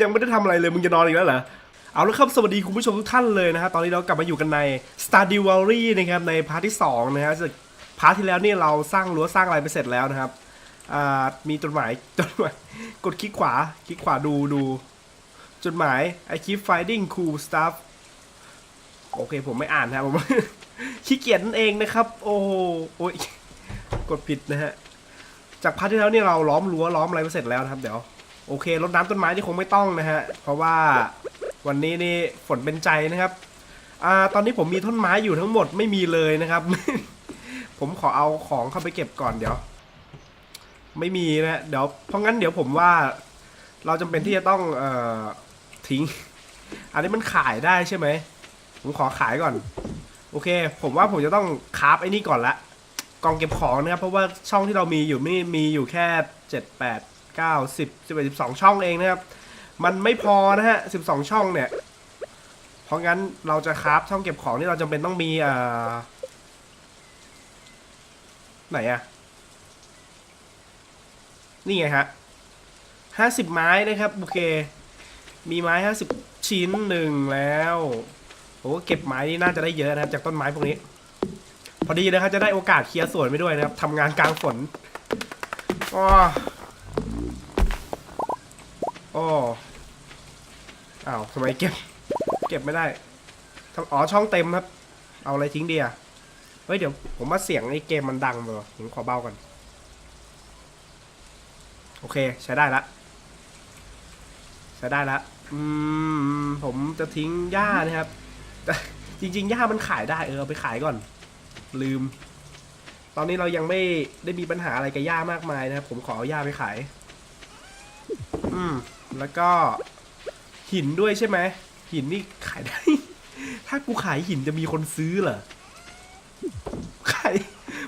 ยังไม่ได้ทำอะไรเลยมึงจะนอนอีกแล้วเหรอเอาละครับ สวัสดีคุณผู้ชมทุกท่านเลยนะครับ ตอนนี้เรากลับมาอยู่กันใน Stardew Valley นะครับ ในพาร์ทที่ 2 นะฮะจากพาร์ทที่แล้วนี่เราสร้างรั้วสร้างอะไรไปเสร็จแล้วนะครับมีจดหมายจดหมายกดคลิกขวา คลิกขวาดูดูจดหมาย I keep finding cool stuff โอเคผมไม่อ่านนะผมขี้เกียจนั่นเองนะครับ โอ้โหโอ้ยกดผิดนะฮะ จากพาร์ทที่แล้วนี่เราล้อมรั้วล้อมอะไรไปเสร็จแล้วนะครับ เดี๋ยว โอเครดน้ำต้นไม้นี่คงไม่ต้องนะฮะ เพราะว่าวันนี้นี่ฝนเป็นใจนะครับ อ่า ตอนนี้ผมมีต้นไม้อยู่ทั้งหมดไม่มีเลยนะครับ ผมขอเอาของเข้าไปเก็บก่อนเดี๋ยว ไม่มีนะเดี๋ยวเพราะงั้นเดี๋ยวผมว่า เราจำเป็นที่จะต้องเอ่อทิ้ง อันนี้มันขายได้ใช่ไหมผมขอขายก่อน โอเค ผมว่าผมจะต้องคาฟไอ้นี่ก่อนละกองเก็บของนะครับ เพราะว่าช่องที่เรามีอยู่ไม่มีอยู่แค่เจ็ดแปด เก้าสิบสิบเอ็ดสิบสองช่องเองนะครับ มันไม่พอนะฮะสิบสองช่องเนี่ย เพราะงั้นเราจะคราฟช่องเก็บของที่เราจำเป็นต้องมีอ่าไหนอะนี่ไงฮะห้าสิบไม้นะครับโอเค มีไม้ห้าสิบชิ้นหนึ่งแล้วโอ้เก็บไม้นี่น่าจะได้เยอะนะครับ จากต้นไม้พวกนี้ พอดีนะครับจะได้โอกาสเคลียร์สวนไปด้วยนะครับทำงานกลางฝนอ้อ อ้ออ้าวทำไมเก็บ เก็บไม่ได้ทำอ๋อช่องเต็มครับ เอาอะไรทิ้งดีอะเฮ้ยเดี๋ยวผมว่าเสียงไอ้เกมมันดังไปว่ะผมขอเบาก่อน โอเคใช้ได้ละใช้ได้ละอืมผมจะทิ้งหญ้านะครับ จริงๆหญ้ามันขายได้เออเอาไปขายก่อน ลืม ตอนนี้เรายังไม่ได้มีปัญหาอะไรกับหญ้ามากมายนะครับ ผมขอเอาหญ้าไปขาย อืม แล้วก็หินด้วยใช่ไหม หินนี่ขายได้ ถ้ากูขายหินจะมีคนซื้อเหรอ ขาย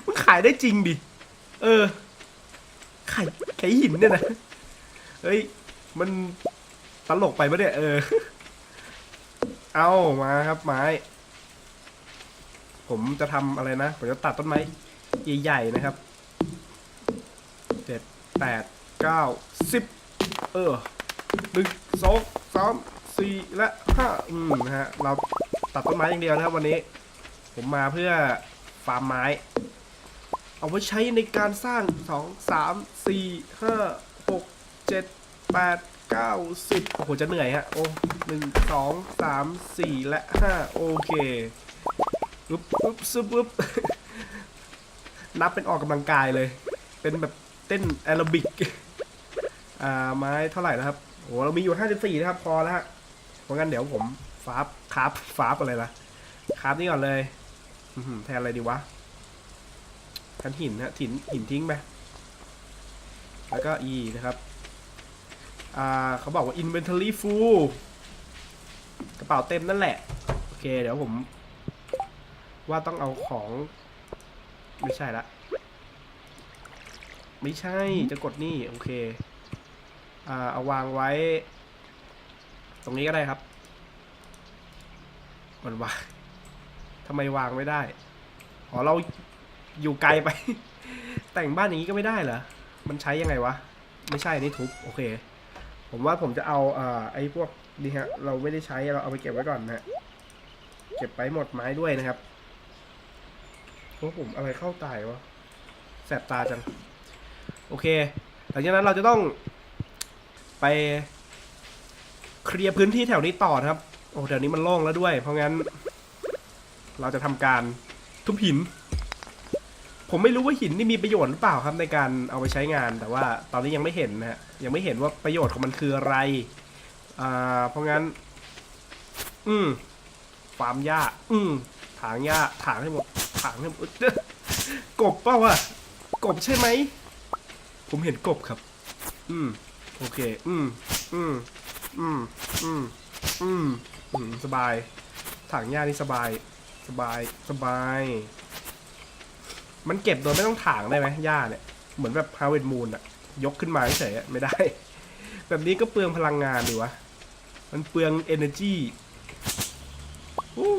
มันขายได้จริงดิ เออ ขายขายหินเนี่ยนะ เฮ้ย มันตลกไปปะเนี่ย เออ เอามาครับไม้ ผมจะทำอะไรนะ ผมจะตัดต้นไม้ใหญ่ๆนะครับ เจ็ดแปดเก้าสิบ เออ หนึ่งสองสามสี่และห้าอืมนะฮะเราตัดต้นไม้อย่างเดียวนะครับวันนี้ ผมมาเพื่อฟาร์มไม้ เอาไว้ใช้ในการสร้างสองสามสี่ห้าหกเจ็ดแปดเก้าสิบโอ้โหจะเหนื่อยฮะโอ้หนึ่งสองสามสี่และห้าโอเคปึ๊บปึ๊บซึบปึ๊บนับเป็นออกกำลังกายเลย เป็นแบบเต้นแอโรบิก อ่าไม้เท่าไหร่นะครับ โอ้เรามีอยู่ห้าสิบสี่นะครับพอแล้วฮะเพราะงั้นเดี๋ยวผมฟาบคราฟฟาบอะไรล่ะคราฟนี่ก่อนเลยอืแทนอะไรดีวะแทนหินฮะหินหินทิ้งไปแล้วก็ e นะครับ อ่าเขาบอกว่า inventory full กระเป๋าเต็มนั่นแหละ โอเค เดี๋ยวผม ว่าต้องเอาของ ไม่ใช่ละ ไม่ใช่จะกดนี่ โอเค อ่าเอาวางไว้ ตรงนี้ก็ได้ครับ มันวางทำไมวางไม่ได้ อ๋อเราอยู่ไกลไป แต่งบ้านอย่างนี้ก็ไม่ได้เหรอ มันใช้ยังไงวะ ไม่ใช่นี่ทุบ โอเค ผมว่าผมจะเอาอ่าไอ้พวกนี่ฮะ เราไม่ได้ใช้เราเอาไปเก็บไว้ก่อนนะฮะเก็บไปหมดไม้ด้วยนะครับโอ้ผมอะไรเข้าตายวะ แสบตาจัง โอเค หลังจากนั้นเราจะต้อง ไป เคลียร์พื้นที่แถวนี้ต่อครับ โอ้แถวนี้มันโล่งแล้วด้วย เพราะงั้น เราจะทำการทุบหิน ผมไม่รู้ว่าหินนี่มีประโยชน์หรือเปล่าครับในการเอาไปใช้งาน แต่ว่าตอนนี้ยังไม่เห็นนะฮะยังไม่เห็นว่าประโยชน์ของมันคืออะไร อ่า เพราะงั้น อืมฟาร์มหญ้า อืมถางหญ้าถางให้หมดถางให้หมดกบเปล่าวะกบใช่ไหม ผมเห็นกบครับ อืม โอเค อืม อืม อืม อืม อืม อืม สบายถางหญ้านี่สบาย สบาย สบาย มันเก็บโดยไม่ต้องถางได้ไหมหญ้าเนี่ย เหมือนแบบฮาวเวิร์มูนอะยกขึ้นมาเฉยอะไม่ได้ แบบนี้ก็เปลืองพลังงานดีวะ มันเปลือง energy อู้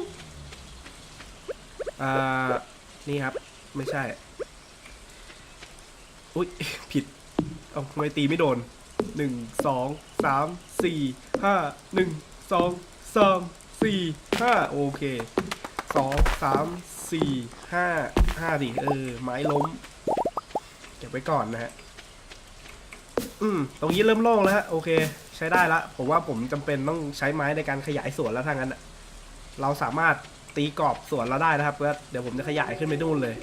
อ่า นี่ครับ ไม่ใช่ อุ้ยผิด เอาทำไมตีไม่โดน หนึ่งสองสามสี่ห้าหนึ่งสองสามสี่ห้าโอเคสองสามสี่ห้าห้าดิเออ ไม้ล้ม เก็บไว้ก่อนนะฮะ อืม ตรงนี้เริ่มโล่งแล้วฮะ โอเค ใช้ได้ละ ผมว่าผมจำเป็นต้องใช้ไม้ในการขยายสวนแล้วทางนั้นเราสามารถตีกรอบสวนเราได้นะครับแล้วเดี๋ยวผมจะขยายขึ้นไปนู่นเลย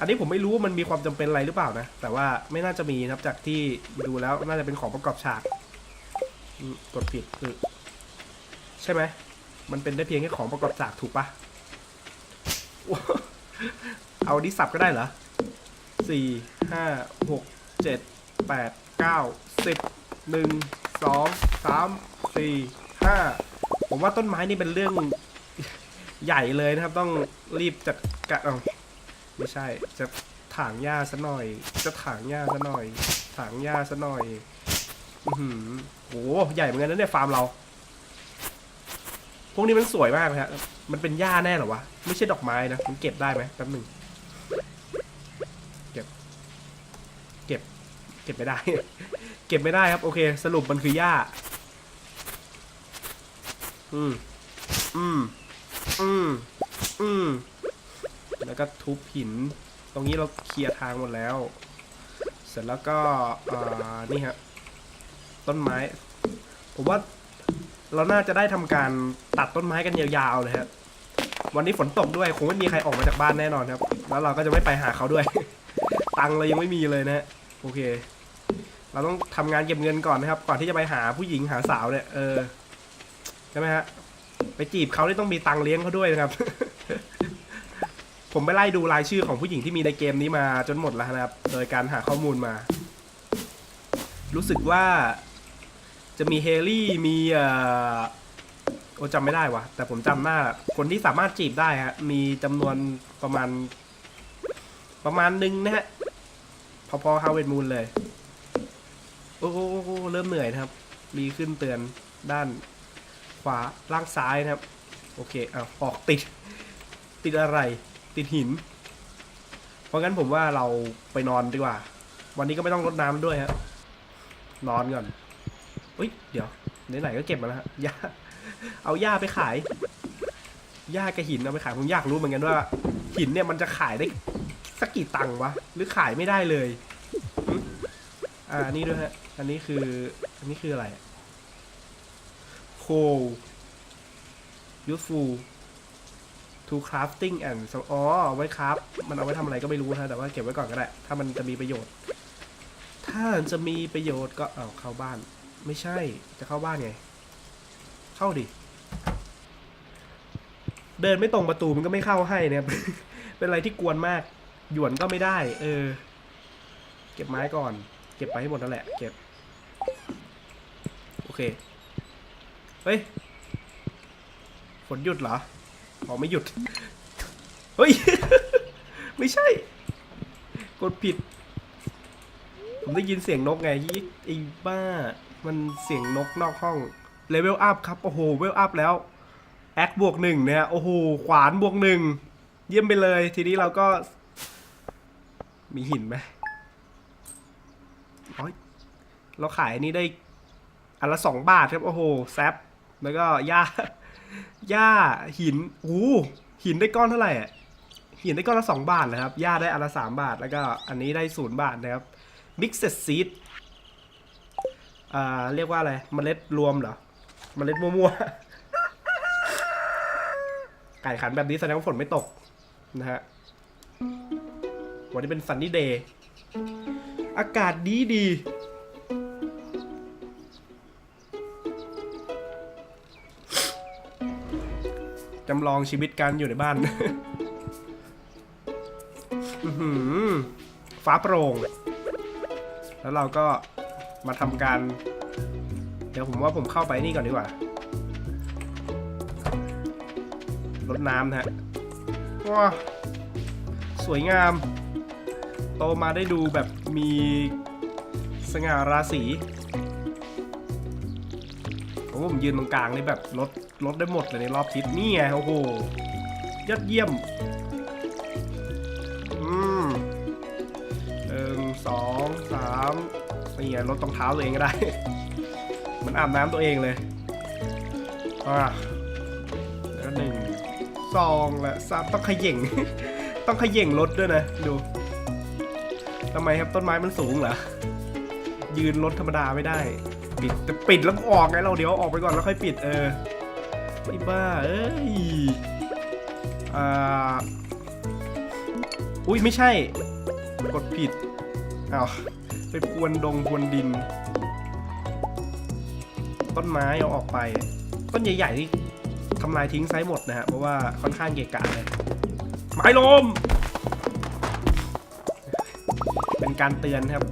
อันนี้ผมไม่รู้ว่ามันมีความจำเป็นอะไรหรือเปล่านะ แต่ว่าไม่น่าจะมีนะครับจากที่ดูแล้วน่าจะเป็นของประกอบฉากกดผิดคือใช่ไหม มันเป็นได้เพียงแค่ของประกอบฉากถูกปะเอาดิสับก็ได้เหรอสี่ห้าหกเจ็ดแปดเก้าสิบหนึ่งสองสามสี่ห้าผมว่าต้นไม้นี่เป็นเรื่องใหญ่เลยนะครับ ต้องรีบจัดกะเอา ไม่ใช่ จะถางหญ้าซะหน่อย จะถางหญ้าซะหน่อย ถางหญ้าซะหน่อยอือหือโหใหญ่เหมือนกันนะเนี่ยฟาร์มเรา พวกนี้มันสวยมากเลยฮะมันเป็นหญ้าแน่หรอวะ ไม่ใช่ดอกไม้นะมันเก็บได้ไหมแป๊บหนึ่งเก็บ เก็บไม่ได้ เก็บไม่ได้ครับโอเค สรุปมันคือหญ้า อืม อืม อืม อืม แล้วก็ทุบหิน ตรงนี้เราเคลียร์ทางหมดแล้ว เสร็จแล้วก็นี่ฮะต้นไม้ ผมว่าเราน่าจะได้ทำการตัดต้นไม้กันยาวๆเลยครับวันนี้ฝนตกด้วยคงไม่มีใครออกมาจากบ้านแน่นอนครับ แล้วเราก็จะไม่ไปหาเขาด้วย ตังค์เรายังไม่มีเลยนะโอเค เราต้องทำงานเก็บเงินก่อนนะครับ ก่อนที่จะไปหาผู้หญิงหาสาวเนี่ยเออใช่ไหมฮะไปจีบเขาที่ต้องมีตังค์เลี้ยงเขาด้วยนะครับ ผมไปไล่ดูรายชื่อของผู้หญิงที่มีในเกมนี้มาจนหมดแล้วนะครับ โดยการหาข้อมูลมา รู้สึกว่าจะมีเฮลี่มีเอ่อโอ้จำไม่ได้วะแต่ผมจำหน้า คนที่สามารถจีบได้ฮะมีจำนวนประมาณ ประมาณหนึ่งนะฮะ พอๆฮาวเวิร์ดมูลเลย โอ้โหเริ่มเหนื่อยนะครับมีขึ้นเตือนด้านขวาล่างซ้ายนะครับ โอเคอะออกติด ติดอะไร ติดหิน เพราะงั้นผมว่าเราไปนอนดีกว่า วันนี้ก็ไม่ต้องรดน้ำด้วยฮะ นอนก่อนอุ้ย เดี๋ยวไหนๆก็เก็บมาแล้วฮะหญ้าเอาหญ้าไปขายหญ้ากับหินเอาไปขายผมอยากรู้เหมือนกันว่า หินเนี่ยมันจะขายได้สักกี่ตังค์วะ หรือขายไม่ได้เลย อ่านี่ด้วยฮะ อันนี้คือ อันนี้คืออะไรโค useful to crafting and so อ๋อเอาไว้ครับ มันเอาไว้ทำอะไรก็ไม่รู้นะแต่ว่าเก็บไว้ก่อนก็ได้ ถ้ามันจะมีประโยชน์ ถ้าจะมีประโยชน์ก็เอาเข้าบ้าน ไม่ใช่ จะเข้าบ้านไง เข้าดิ เดินไม่ตรงประตูมันก็ไม่เข้าให้นะครับเป็นอะไรที่กวนมาก หยวนก็ไม่ได้ เออ เก็บไม้ก่อน เก็บไปให้หมดนั่นแหละ เก็บ โอเค เฮ้ย ฝนหยุดเหรอ อ๋อไม่หยุด เฮ้ย ไม่ใช่ กดผิด ผมได้ยินเสียงนกไงยี่ไอ้บ้า มันเสียงนกนอกห้อง เลเวลอัพครับ โอ้โหเวลอัพแล้ว แอคบวกหนึ่งเนี่ย โอ้โห ขวานบวกหนึ่ง เยี่ยมไปเลย ทีนี้เราก็ มีหินไหมโอ้ยเราขายนนี้ได้อันละสองบาทครับ โอ้โห แซปแล้วก็หญ้า หญ้าหินโอ้หินได้ก้อนเท่าไหร่อะหินได้ก้อนละสองบาทนะครับหญ้าได้อันละสามบาท แล้วก็อันนี้ได้ศูนย์บาทนะครับ mixed seed อ่าเรียกว่าอะไรเมล็ดรวมเหรอมเมล็ดมั่วๆ ไก่ขันแบบนี้แสดงว่าฝนไม่ตกนะฮะ วันนี้เป็น sunny day อากาศดีดี จำลองชีวิตการอยู่ในบ้าน อื้อหือฟ้าโปร่ง แล้วเราก็มาทำการ เดี๋ยวผมว่าผมเข้าไปนี่ก่อนดีกว่า รดน้ำนะฮะ ว้า สวยงาม โตมาได้ดูแบบมีสง่าราศี โอ้ผมยืนตรงกลางนี่แบบลด ลดได้หมดเลยในรอบทิศนี่ไงโอ้โหยอดเยี่ยม อืมหนึ่งสองสามนี่ไงรถตรงเท้าตัวเองก็ได้ มันอาบน้ำตัวเองเลย อ่าแล้วหนึ่งสองและสามต้องขย่ง ต้องขย่งรถด้วยนะ ดูทำไมครับต้นไม้มันสูงเหรอ ยืนรถธรรมดาไม่ได้ ปิดแต่ปิดแล้วก็ออกไงเราเดี๋ยวออกไปก่อนแล้วค่อยปิดเออ บ้า เอ้ย อ่า อุ้ยไม่ใช่ กดผิดอ้าวไปพรวนดงพรวนดิน ต้นไม้เอาออกไป ต้นใหญ่ๆที่ทำลายทิ้งไซส์หมดนะฮะ เพราะว่าค่อนข้างเกะกะเลย ไม้ลม เป็นการเตือนครับ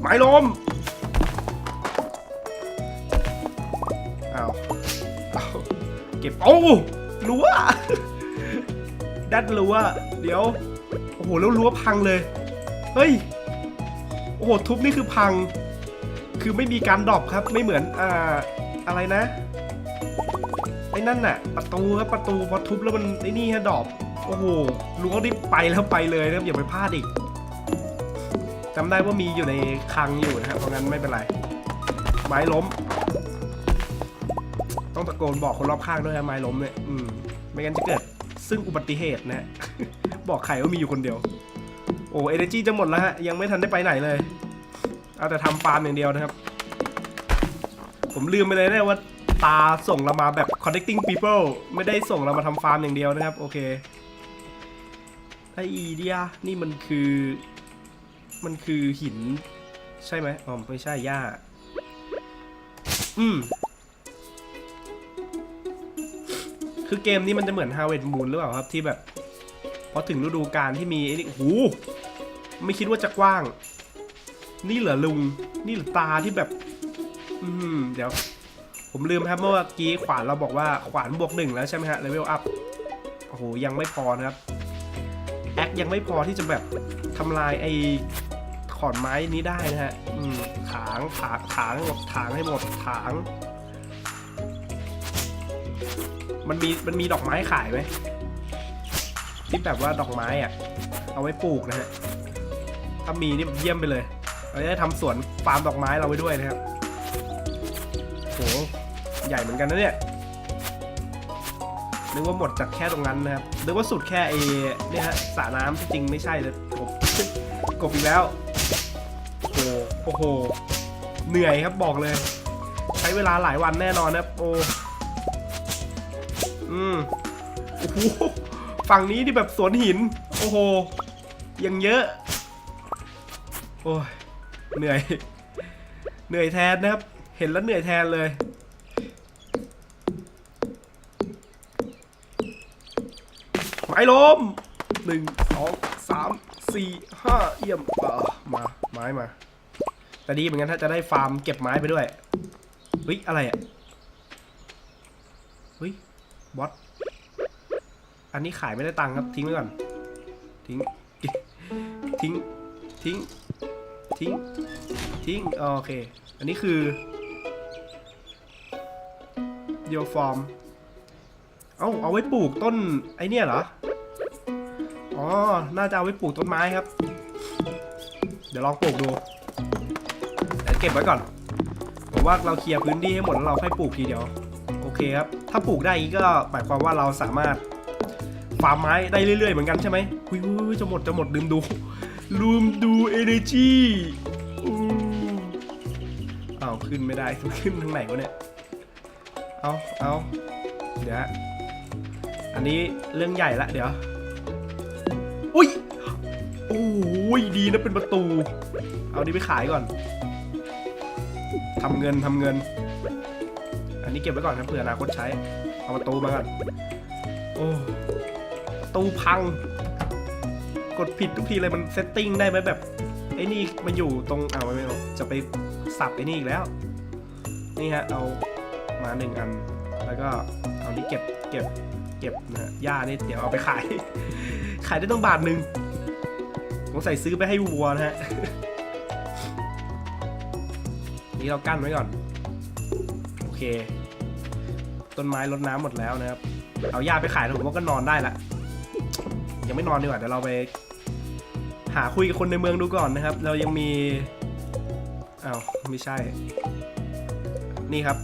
ไม้ลม เก็บโอ้รั้วดัดรั้วเดี๋ยว โอ้โห แล้วรั้วพังเลย เฮ้ย โอ้โห ทุบนี่คือพัง คือไม่มีการดรอปครับ ไม่เหมือน อ่า อะไรนะ ไอ้นั่นน่ะ ประตูครับ ประตูพอทุบแล้วมันไอ้นี่ฮะดรอปโอ้โหรั้วนี่ไปแล้วไปเลยนะครับอย่าไปพลาดอีกจำได้ว่ามีอยู่ในคลังอยู่นะครับ เพราะงั้นไม่เป็นไร ไม้ล้ม ต้องตะโกนบอกคนรอบข้างด้วยนะไม้ล้มเนี่ยอืมไม่งั้นจะเกิดซึ่งอุบัติเหตุนะ บอกใครว่ามีอยู่คนเดียว โอ้เอเนจีจะหมดแล้วฮะ ยังไม่ทันได้ไปไหนเลย เอาแต่ทำฟาร์มอย่างเดียวนะครับ ผมลืมไปเลยนะว่าตาส่งเรามาแบบ connecting people ไม่ได้ส่งเรามาทำฟาร์มอย่างเดียวนะครับ โอเคไอเดียนี่มันคือ มันคือหิน ใช่ไหมอ๋อไม่ใช่หญ้า อืม คือเกมนี้มันจะเหมือน Harvest Moon หรือเปล่าครับที่แบบพอถึงฤดูกาลที่มีไอ้นี่โอ้โหไม่คิดว่าจะกว้าง นี่เหรอลุง นี่เหรอตาที่แบบ อืมเดี๋ยว ผมลืมครับเมื่อกี้ขวานเราบอกว่าขวานบวกหนึ่งแล้วใช่ไหมฮะเลเวลอัพโอ้โหยังไม่พอนะครับแอคยังไม่พอที่จะแบบทำลายไอ้ขอนไม้นี้ได้นะฮะ อืมถางถางถางหมดถางให้หมดถาง มันมีมันมีดอกไม้ขายไหมที่แบบว่าดอกไม้อะเอาไว้ปลูกนะฮะถ้ามีนี่เยี่ยมไปเลย เราจะได้ทำสวนฟาร์มดอกไม้เราไว้ด้วยนะครับโหใหญ่เหมือนกันนะเนี่ยนึกว่าหมดจากแค่ตรงนั้นนะครับนึกว่าสุดแค่ไอ้เนี่ยฮะสระน้ำที่จริงไม่ใช่เลยกบกบอีกแล้วโอ้โหโอ้โหเหนื่อยครับบอกเลย ใช้เวลาหลายวันแน่นอนนะครับโอ้ อืมโอ้โหฝั่งนี้ที่แบบสวนหิน โอ้โห ยังเยอะ โอ้ย เหนื่อย เหนื่อยแทนนะครับ เห็นแล้วเหนื่อยแทนเลย ไม้ล้มหนึ่งสองสามสี่ห้าเยี่ยมเออมาไม้มา แต่ดีเหมือนกันถ้าจะได้ฟาร์มเก็บไม้ไปด้วยเฮ้ยอะไรอะ บอสอันนี้ขายไม่ได้ตังค์ครับทิ้งไว้ก่อน ทิ้ง ทิ้ง ทิ้ง ทิ้ง ทิ้ง โอเค อันนี้คือ your form เอาเอาไว้ปลูกต้นไอเนี่ยเหรอ อ๋อ น่าจะเอาไว้ปลูกต้นไม้ครับ เดี๋ยวลองปลูกดูแต่เก็บไว้ก่อน ผมว่าเราเคลียร์พื้นที่ให้หมดแล้วเราค่อยปลูกทีเดียว เคครับถ้าปลูกได้อีกก็หมายความว่าเราสามารถฟาร์มไม้ได้เรื่อยๆเหมือนกันใช่ไหมอุ้ยจะหมดจะหมดลืมดูลืมดู energy อู้อ้าวขึ้นไม่ได้ขึ้นทางไหนวะเนี่ย เอาเอาเดี๋ยวอันนี้เรื่องใหญ่ละเดี๋ยว อุ้ยโอ้ยดีนะเป็นประตู เอานี้ไปขายก่อนทำเงินทำเงิน นี้เก็บไว้ก่อนครับเผื่ออนาคตใช้ เอาประตูมาก่อนโอ้ตูพัง กดผิดทุกทีเลยมันเซตติ้งได้ไหมแบบไอ้นี่มาอยู่ตรงเอาไว้ไม่เอาจะไปสับไอ้นี่อีกแล้ว นี่ฮะเอามาหนึ่งอัน แล้วก็เอานี้เก็บเก็บเก็บนะฮะหญ้านี่เดี๋ยวเอาไปขาย ขายได้ต้องบาทหนึ่งผมใส่ซื้อไปให้วัวนะฮะนี่เรากั้นไว้ก่อน โอเค ต้นไม้รดน้ำหมดแล้วนะครับ เอาหญ้าไปขายแล้วผมก็นอนได้ละ ยังไม่นอนดีกว่าเดี๋ยวเราไป หาคุยกับคนในเมืองดูก่อนนะครับ เรายังมีอ้าวไม่ใช่ นี่ครับ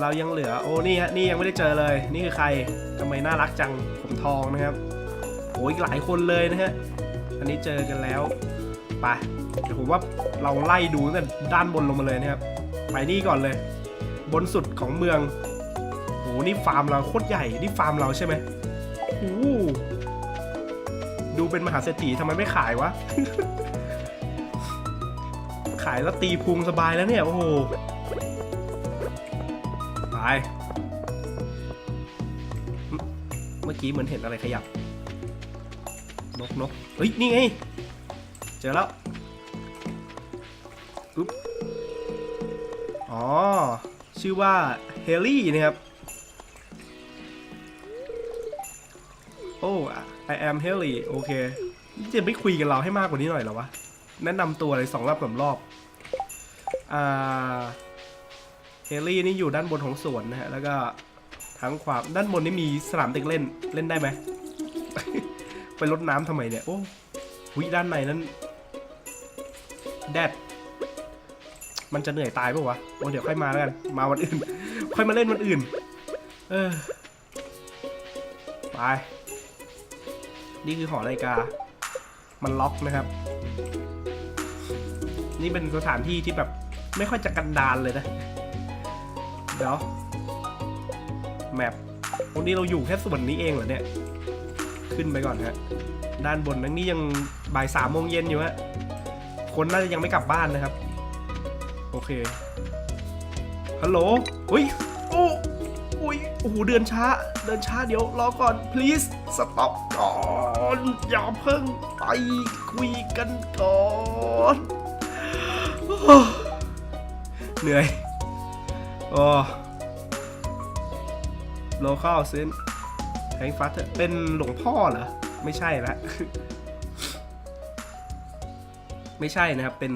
เรายังเหลือ โอ้นี่ฮะนี่ยังไม่ได้เจอเลย นี่คือใครทำไมน่ารักจังผมทองนะครับโอ้ยหลายคนเลยนะฮะอันนี้เจอกันแล้วไปเดี๋ยวผมว่าเราไล่ดูตั้งแต่ด้านบนลงมาเลยนะครับ ไปนี่ก่อนเลย บนสุดของเมืองโอ้นี่ฟาร์มเราโคตรใหญ่ นี่ฟาร์มเราใช่ไหมโอ้ดูเป็นมหาเศรษฐีทำไมไม่ขายวะ ขายแล้วตีพุงสบายแล้วเนี่ย โอ้โห ไป เมื่อเมื่อกี้เหมือนเห็นอะไรขยับ นกนกเฮ้ย นี่ไง เจอแล้ว อุ๊บ อ๋อ ชื่อว่าเฮลี่นะครับ โอ้ I am Haley โอเคจะไม่คุยกับเราให้มากกว่านี้หน่อยหรอวะ แนะนำตัวเลยสองรอบสามรอบ อ่า เฮลี่นี่อยู่ด้านบนของสวนนะฮะ แล้วก็ทั้งความด้านบนนี่มีสนามเด็กเล่น เล่นได้ไหม ไปรดน้ำทำไมเนี่ย โอ้หุยด้านในนั้น แดด มันจะเหนื่อยตายปะวะโอ้เดี๋ยวค่อยมาแล้วกัน มาวันอื่น ค่อยมาเล่นวันอื่น เออ ไป นี่คือหอนาฬิกา มันล็อกนะครับ นี่เป็นสถานที่ที่แบบไม่ค่อยจะกันดานเลยนะ เดี๋ยว แมปวันนี้เราอยู่แค่ส่วนนี้เองเหรอเนี่ย ขึ้นไปก่อนฮะ ด้านบนนั้นนี่ยังบ่ายสามโมงเย็นอยู่ฮะ คนน่าจะยังไม่กลับบ้านนะครับ โอเค ฮัลโหลอุ้ย โอ้อุ้ย โอ้โห เดินช้า เดินช้า เดี๋ยวรอก่อน please stop ก่อน อย่าเพิ่งไปคุยกันก่อนอเหนื่อยโอ้โลคอลซินแฮงฟัตเป็นหลวงพ่อเหรอ ไม่ใช่ละไม่ใช่นะครับ เป็น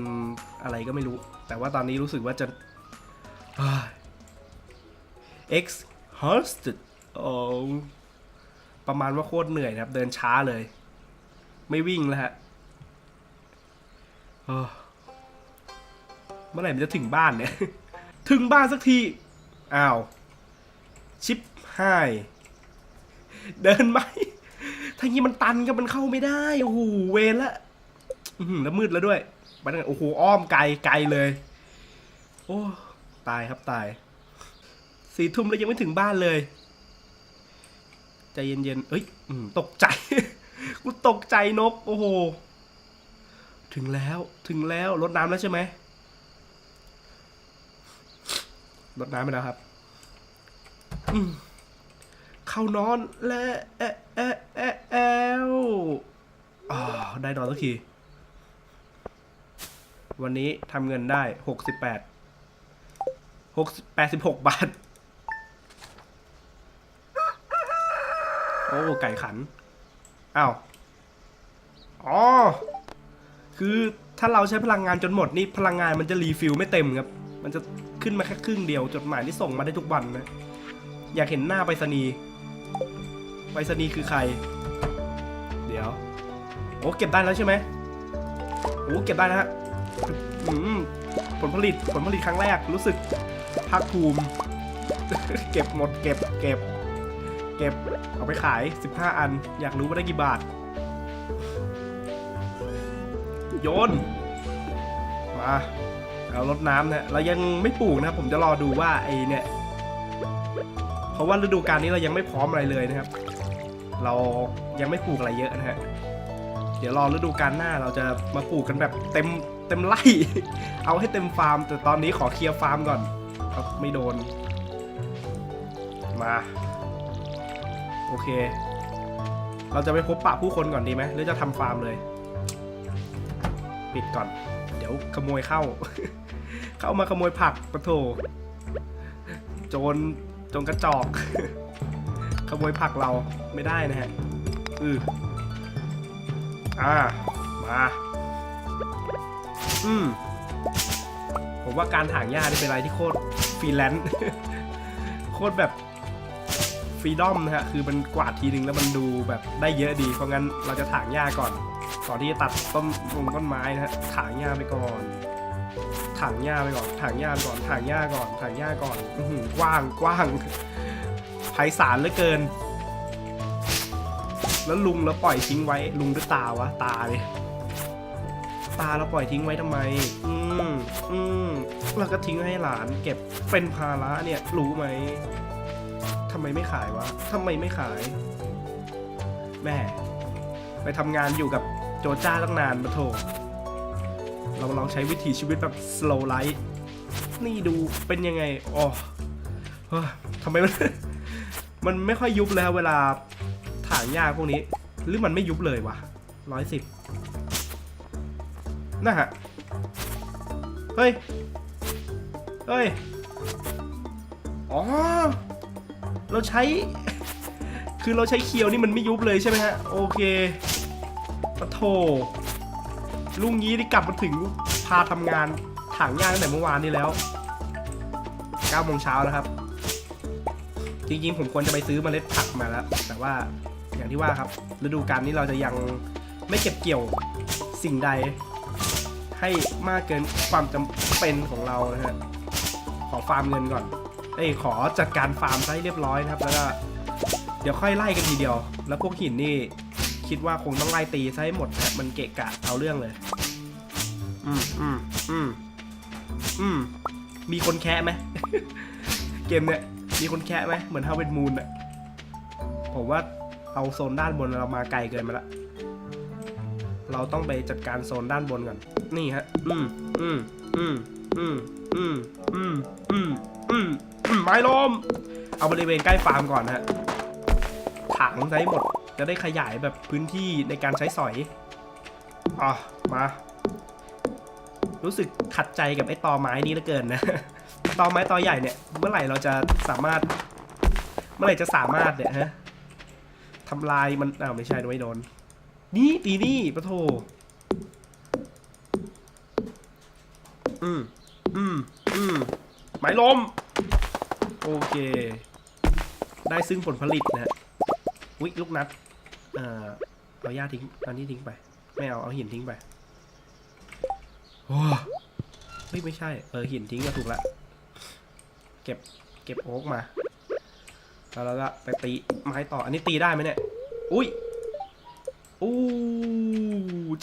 อะไรก็ไม่รู้ แต่ว่าตอนนี้รู้สึกว่าจะ X h o s t e d โอ้ประมาณว่าโคตรเหนื่อยนะครับ เดินช้าเลย ไม่วิ่งแล้วฮะเออเมื่อไหร่มันจะถึงบ้านเนี่ย ถึงบ้านสักที อ้าว ชิปหาย เดินไหมถ้างี้มันตันก็มันเข้าไม่ได้ โอ้โห เวรละแล้วมืดแล้วด้วย ไปทางไหนโอ้โหอ้อมไกลไกลเลย โอ้ตายครับตายสี่ทุ่มแล้วยังไม่ถึงบ้านเลยใจเย็นๆเอ้ยตกใจ กูตกใจนก โอ้โห ถึงแล้ว ถึงแล้ว รดน้ำแล้วใช่ไหมรดน้ำไปแล้วครับ เข้านอนและแอะแอะแอะแอวอ่าได้นอนสักที วันนี้ทำเงินได้หกสิบแปดหกแปดสิบหกบาท โอ้ ไก่ขัน อ้าว อ๋อ คือถ้าเราใช้พลังงานจนหมดนี่พลังงานมันจะรีฟิลไม่เต็มครับ มันจะขึ้นมาแค่ครึ่งเดียว จดหมายที่ส่งมาได้ทุกวันนะ อยากเห็นหน้าไปรษณีย์ไปรษณีย์คือใคร เดี๋ยว โอ้ เก็บได้แล้วใช่ไหมโอ้ เก็บได้แล้วฮะ ลผลิตผลผลิตครั้งแรกรู้สึกภาคภูมิ เก็บหมดเก็บเก็บ เก็บเอาไปขาย 15 อัน อยากรู้ว่าได้กี่บาท โยน มาเอารดน้ำนะเรายังไม่ปลูกนะผมจะรอดูว่าไอเนี่ย เพราะว่าฤดูกาลนี้เรายังไม่พร้อมอะไรเลยนะครับ เรายังไม่ปลูกอะไรเยอะนะฮะเดี๋ยวรอฤดูกาลหน้าเราจะมาปลูกกันแบบเต็ม เต็มไร่เอาให้เต็มฟาร์ม แต่ตอนนี้ขอเคลียร์ฟาร์มก่อนครับไม่โดน มา โอเค เราจะไปพบปะผู้คนก่อนดีไหมหรือจะทำฟาร์มเลย ปิดก่อน เดี๋ยวขโมยเข้า เข้ามาขโมยผักปะโถโจรโจรกระจอก ขโมยผักเราไม่ได้นะฮะอืออ่า มา อืม ผมว่าการถางหญ้านี่เป็นอะไรที่โคตรฟรีแลนซ์ โคตรแบบฟรีดอมนะฮะ คือมันกวาดทีนึงแล้วมันดูแบบได้เยอะดี เพราะงั้นเราจะถางหญ้าก่อน ก่อนที่จะตัดต้นลงต้นไม้นะฮะ ถางหญ้าไปก่อน ถางหญ้าไปก่อน ถางหญ้าก่อน ถางหญ้าก่อน ถางหญ้าก่อนอื้อหือกว้าง กว้างไพศาลเหลือเกิน แล้วลุงแล้วปล่อยทิ้งไว้ ลุงด้วยตาวะ ตาเลย ตาเราปล่อยทิ้งไว้ทำไม อืมอืมแล้วก็ทิ้งให้หลานเก็บเป็นภาระเนี่ย รู้ไหมทำไมไม่ขายวะทำไมไม่ขาย แม่ ไปทำงานอยู่กับโจจ้าตั้งนานมาโถเราลองใช้วิถีชีวิตแบบ slow life นี่ดูเป็นยังไงอ๋อทำไมมัน มันไม่ค่อยยุบแล้วเวลาถางหญ้าพวกนี้ หรือมันไม่ยุบเลยวะร้อยสิบ นะฮะ เฮ้ย เฮ้ย อ๋อ เราใช้ คือเราใช้เคียวนี่มันไม่ยุบเลยใช่ไหมฮะ โอเคปะโถลุงงี้ที่กลับมาถึงพาทำงานถางหญ้าตั้งแต่เมื่อวานนี้แล้ว9โมงเช้าแล้วครับ จริงๆ ผมควรจะไปซื้อมเมล็ดผักมาแล้ว แต่ว่าอย่างที่ว่าครับ ฤดูกาลนี้เราจะยังไม่เก็บเกี่ยวสิ่งใด ให้มากเกินความจำเป็นของเรานะฮะขอฟาร์มเงินก่อนเอ้ยขอจัดการฟาร์มซะให้เรียบร้อยนะครับ แล้วก็เดี๋ยวค่อยไล่กันทีเดียว แล้วพวกหินนี่คิดว่าคงต้องไล่ตีซะให้หมดนะมันเกะกะเอาเรื่องเลย อืมอืมอืมอืมมีคนแคะไหมเกมเนี้ยมีคนแคะไหมเหมือนฮาวเวิร์ดมูนอะผมว่าเอาโซนด้านบนเรามาไกลเกินไปละ เราต้องไปจัดการโซนด้านบนก่อน นี่ฮะอืมอืมอืมอืมอืมอืมอืมอืมอืมไม้ล้ม เอาบริเวณใกล้ฟาร์มก่อนฮะถังใช้หมด จะได้ขยายแบบพื้นที่ในการใช้สอย อะ มา รู้สึกขัดใจกับไอ้ตอไม้นี้เหลือเกินนะ ตอไม้ตอใหญ่เนี่ย เมื่อไหร่เราจะสามารถ เมื่อไหร่จะสามารถเนี่ยฮะทำลายมันอ้าวไม่ใช่ไม่โดน นี่ตีนี่ปะโท อืมอืมอืมไม้ลม โอเค ได้ซึ่งผลผลิตนะฮะวิลูกนัดเอ่อเอาหญ้าทิ้งเอานี่ทิ้งไป ไม่เอา เอาหินทิ้งไปโอ้เฮ้ยไม่ใช่ เออหินทิ้งก็ถูกละ เก็บ เก็บโอ๊กมา แล้วเราก็ไปตีไม้ต่อ อันนี้ตีได้ไหมเนี่ย อุ้ยอู้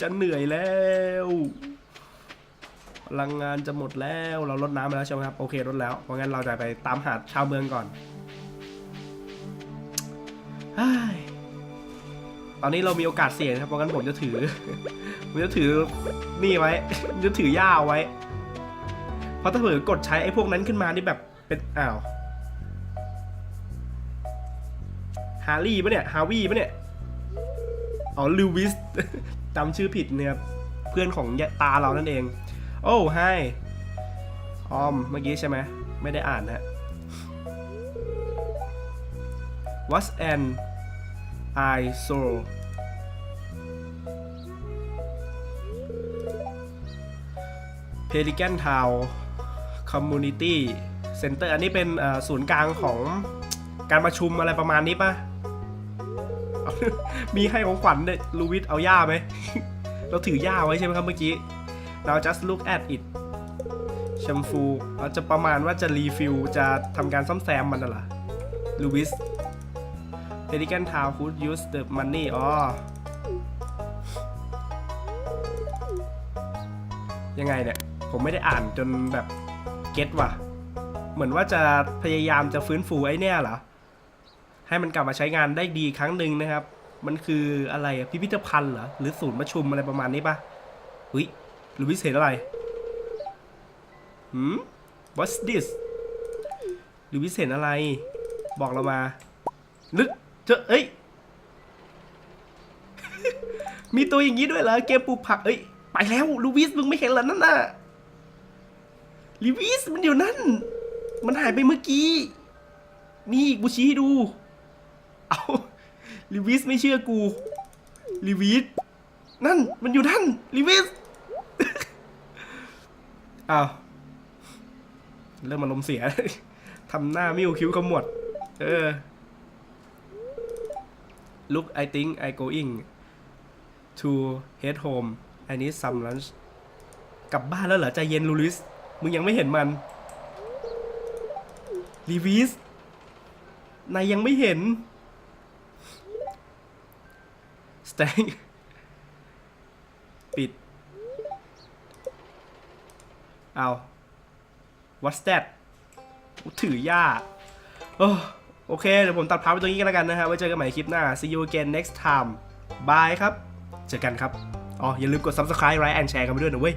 จะเหนื่อยแล้ว พลังงานจะหมดแล้วเราลดน้ำไปแล้วใช่ไหมครับ โอเคลดแล้ว เพราะงั้นเราจะไปตามหาชาวเมืองก่อนตอนนี้เรามีโอกาสเสี่ยงครับ เพราะงั้นผมจะถือ ผมจะถือนี่ไว้ผมจะถือย่าไว้ เพราะถ้าเผื่อกดใช้ไอ้พวกนั้นขึ้นมานี่แบบเป็นอ้าวฮาร์รี่ปะเนี่ยฮาวี่ปะเนี่ยอ๋อลูวิสจำชื่อผิดเนี่ยครับเพื่อนของตาเรานั่นเอง โอ้ไฮออม เมื่อกี้ใช่ไหม ไม่ได้อ่านนะ What's an I saw Pelican Town Community Center อันนี้เป็นศูนย์กลางของการประชุมอะไรประมาณนี้ปะมีให้ของขวัญเนี่ยลูวิสเอาย่าไหม เราถือย่าไว้ใช่ไหมครับเมื่อกี้ เรา just look at it แชมพูเราจะประมาณว่าจะรีฟิลจะทำการซ่อมแซมมันน่ะเหรอลูวิส Pelican Town could use the money อ๋อ ยังไงเนี่ย ผมไม่ได้อ่านจนแบบเก็ตว่ะ เหมือนว่าจะพยายามจะฟื้นฟูไอ้เนี่ยเหรอ ให้มันกลับมาใช้งานได้ดีครั้งหนึ่งนะครับ มันคืออะไรอะพิพิธภัณฑ์เหรอ หรือศูนย์ประชุมอะไรประมาณนี้ปะอุ้ย หรือวิเศษอะไรหืม what's this หรือวิเศษอะไร บอกเรามานึกเจอเอ้ย มีตัวอย่างนี้ด้วยเหรอ เกมปลูกผัก เอ้ย ไปแล้วลูวิสมึงไม่เห็นเหรอนั่นน่ะลูวิสมันอยู่นั่น มันหายไปเมื่อกี้ นี่กูชี้ให้ดู เอาลิวิสไม่เชื่อกูลิวิสนั่น มันอยู่นั่นลิวิส อ้าวเริ่มมาลมเสีย ทำหน้ามิ้วคิ้วขมวด เออ look I think I going to head home I need some lunch กลับบ้านแล้วเหรอ ใจเย็นลูลิส มึงยังไม่เห็นมันลีวิสนายยังไม่เห็นสแตง ปิด เอา what's that ถือยาโอโอเค เดี๋ยวผมตัดพาร์ทไปตรงนี้กันแล้วกันนะฮะ ไว้เจอกันใหม่คลิปหน้า see you again next time bye ครับ เจอกันครับ อ๋อ อย่าลืมกด subscribe like and share กันไปด้วยนะเว้ย